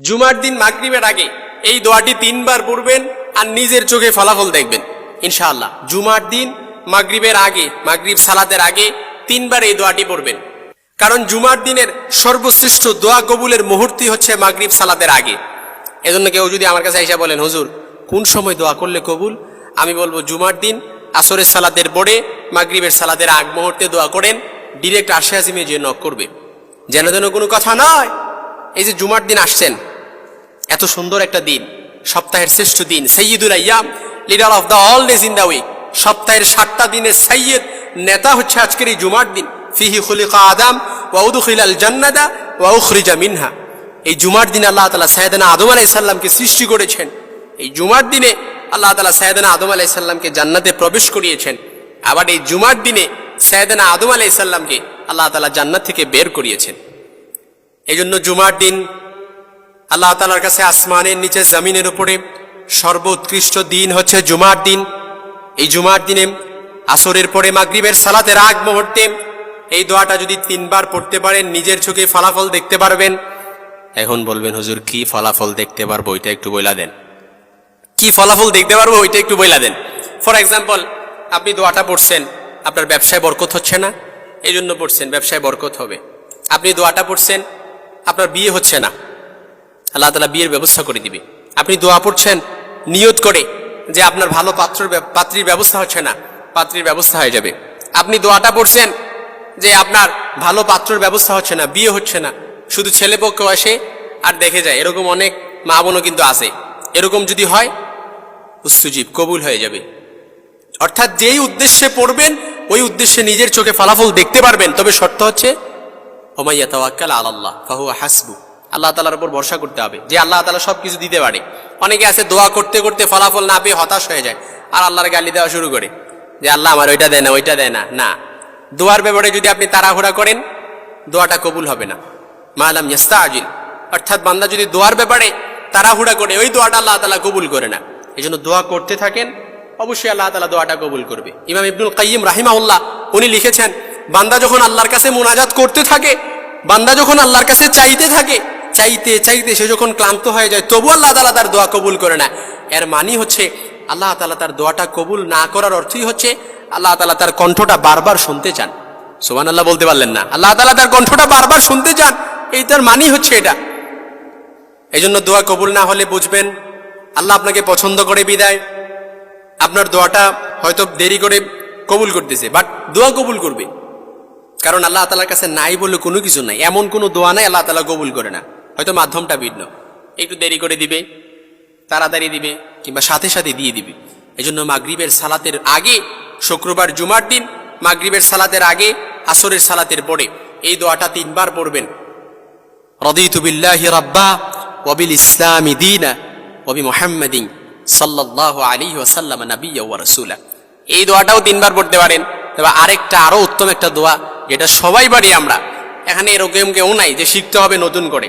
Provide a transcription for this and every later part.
জুমার দিন মাগরিবের আগে এই দোয়াটি তিনবার পড়বেন আর নিজের চোখে ফলাফল দেখবেন। ইনশাআল্লাহ, জুমার দিন, মাগরিবের আগে, মাগরিব সালাতের আগে তিনবার এই দোয়াটি পড়বেন। কারণ জুমার দিনের সর্বশ্রেষ্ঠ দোয়া কবুলের মুহূর্তই হচ্ছে মাগরিব সালাতের আগে। এজন্য কেউ যদি আমার কাছে এসে বলেন, হুজুর, কোন সময় দোয়া করলে কবুল? আমি বলব, জুমার দিন, আসরের সালাদের পরে মাগরিবের সালাদের আগ মুহূর্তে দোয়া করেন ডিরেক্ট আশে আজিমে যে নক করবে। যেন যেন কোনো কথা নয়, এই যে জুমার দিন আসছেন এত সুন্দর একটা দিন। সপ্তাহের শ্রেষ্ঠ দিন সৈয়দুল আয়াম leader of the all days in the week সপ্তাহের সাতটা দিনের সৈয়দ নেতা হচ্ছে আজকের এই জুমার দিন। ফিহি খুলিকা আদাম ওয়াউদুখিল আল জান্নাদা ওয়াউখরিজা মিনহা। এই জুমার দিনে আল্লাহ তালা সাইদানা আদম আলাই সাল্লামকে সৃষ্টি করেছেন। এই জুমার দিনে আল্লাহ তালা সাইদানা আদম আলাই সাল্লামকে জান্নাতে প্রবেশ করিয়েছেন। আবার এই জুমার দিনে সাইদানা আদম আলাই সাল্লামকে আল্লাহ তালা জান্নাত থেকে বের করিয়েছেন। এই জন্য জুমার দিন আল্লাহ তালার কাছে আসমানের নিচে জমিনের উপরে সর্বোৎকৃষ্ট দিন হচ্ছে জুমার দিন। এই জুমার দিনে আসরের পরে মাগরিবের সালাতের আগ মুহূর্তে এই দোয়াটা যদি তিনবার পড়তে পারেন, নিজের চোখে ফলাফল দেখতে পারবেন। এখন বলবেন, হুজুর, কি ফলাফল দেখতে পারব ওইটা একটু বইলা দেন। কি ফলাফল দেখতে পারব ওইটা একটু বইলা দেন। ফর এক্সাম্পল আপনি দোয়াটা পড়ছেন, আপনার ব্যবসায় বরকত হচ্ছে না এই জন্য পড়ছেন, ব্যবসায় বরকত হবে। আপনি দোয়াটা পড়ছেন, আপনার বিয়ে হচ্ছে না। আল্লাহ তালা বিয়ের ব্যবস্থা করে দিবে। আপনি দোয়া পড়ছেন, নিয়ত করে যে আপনার ভালো পাত্র পাত্রীর ব্যবস্থা হচ্ছে না, পাত্রীর ব্যবস্থা হয়ে যাবে। আপনি দোয়াটা পড়ছেন যে আপনার ভালো পাত্রর ব্যবস্থা হচ্ছে না, বিয়ে হচ্ছে না। শুধু ছেলে পক্ষ আসে আর দেখে যায়, এরকম অনেক মা বোনও কিন্তু আসে এরকম যদি হয় উস্তুজীব কবুল হয়ে যাবে। অর্থাৎ যেই উদ্দেশ্যে পড়বেন, ওই উদ্দেশ্যে নিজের চোখে ফলাফল দেখতে পারবেন। তবে শর্ত হচ্ছে, ওমাইয়া তাওয়াক্কাল আল্লাহ ফাহু হাসবু। আল্লাহ তালার উপর ভরসা করতে হবে যে আল্লাহ তালা সব কিছু দিতে পারে। অনেকে আছে দোয়া করতে করতে ফলাফল না পেয়ে হতাশ হয়ে যায়। আর আল্লাহর গালি দেওয়া শুরু করে যে আল্লাহ আমার ওইটা দেয় না, ওইটা দেয় না। না। দোয়ার ব্যাপারে যদি আপনি তাড়াহুড়া করেন, দোয়াটা কবুল হবে না। মালাম ইয়াস্তা আজিল অর্থাৎ বান্দা যদি দোয়ার ব্যাপারে তাড়াহুড়া করে, ওই দোয়াটা আল্লাহ তালা কবুল করে না। এই জন্য দোয়া করতে থাকেন, অবশ্যই আল্লাহ তালা দোয়াটা কবুল করবে। ইমাম ইবনুল কাইম রাহিমাউল্লাহ উনি লিখেছেন, বান্দা যখন আল্লাহর কাছে মোনাজাত করতে থাকে, বান্দা যখন আল্লাহর কাছে চাইতে থাকে চাইতে চাইতে সে যখন ক্লান্ত হয়ে যায়, তবু আল্লাহ তালা তার দোয়া কবুল করে না এর মানি হচ্ছে, আল্লাহ তালা তার দোয়াটা কবুল না করার অর্থই হচ্ছে, আল্লাহ তালা তার কণ্ঠটা বারবার শুনতে চান। সোমান আল্লাহ বলতে পারলেন না। আল্লাহ তালা তার কণ্ঠটা বারবার শুনতে চান, এই তার মানি হচ্ছে এটা। এই জন্য দোয়া কবুল না হলে বুঝবেন, আল্লাহ আপনাকে পছন্দ করে বিদায়। আপনার দোয়াটা হয়তো দেরি করে কবুল করতেছে বাট দোয়া কবুল করবে। কারণ আল্লাহ তালার কাছে নাই বলে কোনো কিছু নাই, এমন কোনো দোয়া নাই আল্লাহ তালা কবুল করে না। হয়তো মাধ্যমটা ভিন্ন। একটু দেরি করে দিবে, তাড়াতাড়ি দিবে, কিংবা সাথে সাথে দিয়ে দিবে। এই জন্য মাগরীবের সালাতের আগে, শুক্রবার, জুমার দিন, মাগরীবের সালাতের আগে, আসরের সালাতের পরে এই দোয়াটা তিনবার পড়বেন। রদিতু বিল্লাহি রাব্বা ওয়াবিল ইসলামি দীনা ওবি মুহাম্মাদিন সাল্লাল্লাহু আলাইহি ওয়াসাল্লাম নাবিয়্যা ওয়া রাসূলা। এই দোয়াটাও তিনবার পড়তে পারেন। তবে আরেকটা আরও উত্তম একটা দোয়া, যেটা সবাই পারি আমরা। এখানে এরকম কেউ নাই যে শিখতে হবে নতুন করে।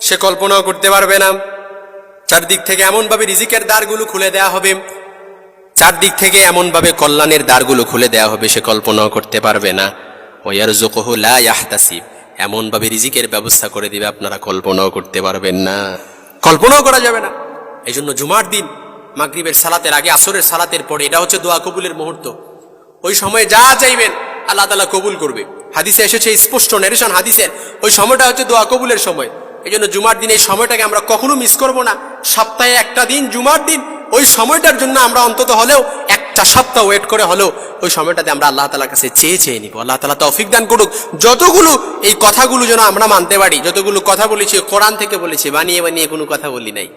সে কল্পনাও করতে পারবে না। চারদিক থেকে এমনভাবে রিজিকের দ্বারগুলো খুলে দেয়া হবে। চারদিক থেকে এমনভাবে কল্যাণের দ্বারগুলো খুলে দেয়া হবে সে কল্পনাও করতে পারবে না। ওয়ার জোকহ লা ইয়াহতাসিব। এমনভাবে রিজিকের ব্যবস্থা করে দিবে আপনারা কল্পনাও করতে পারবেন না। কল্পনাও করা যাবে না। এই জন্য জুমার দিন, মাগরিবের সালাতের আগে, আসরের সালাতের পরে, এটা হচ্ছে দোয়া কবুলের মুহূর্ত। ওই সময়ে যা চাইবেন আল্লাহ তালা কবুল করবে। হাদিসে এসেছে স্পষ্ট নেরেশন হাদিসের। ওই সময়টা হচ্ছে দোয়া কবুলের সময়। এই জন্য জুমার দিন এই সময়টাকে আমরা কখনো মিস করব না। সপ্তাহে একটা দিন, জুমার দিন, ওই সময়টার জন্য আমরা অন্তত হলেও একটা সপ্তাহ ওয়েট করে হলেও ওই সময়টাতে আমরা আল্লাহ তালার কাছে চেয়ে চেয়ে নিব। আল্লাহ তালা তৌফিক দান করুক। যতগুলো এই কথাগুলো যেন আমরা মানতে পারি, যতগুলো কথা বলেছি, কোরআন থেকে বলেছি, বানিয়ে বানিয়ে কোনো কথা বলি নাই।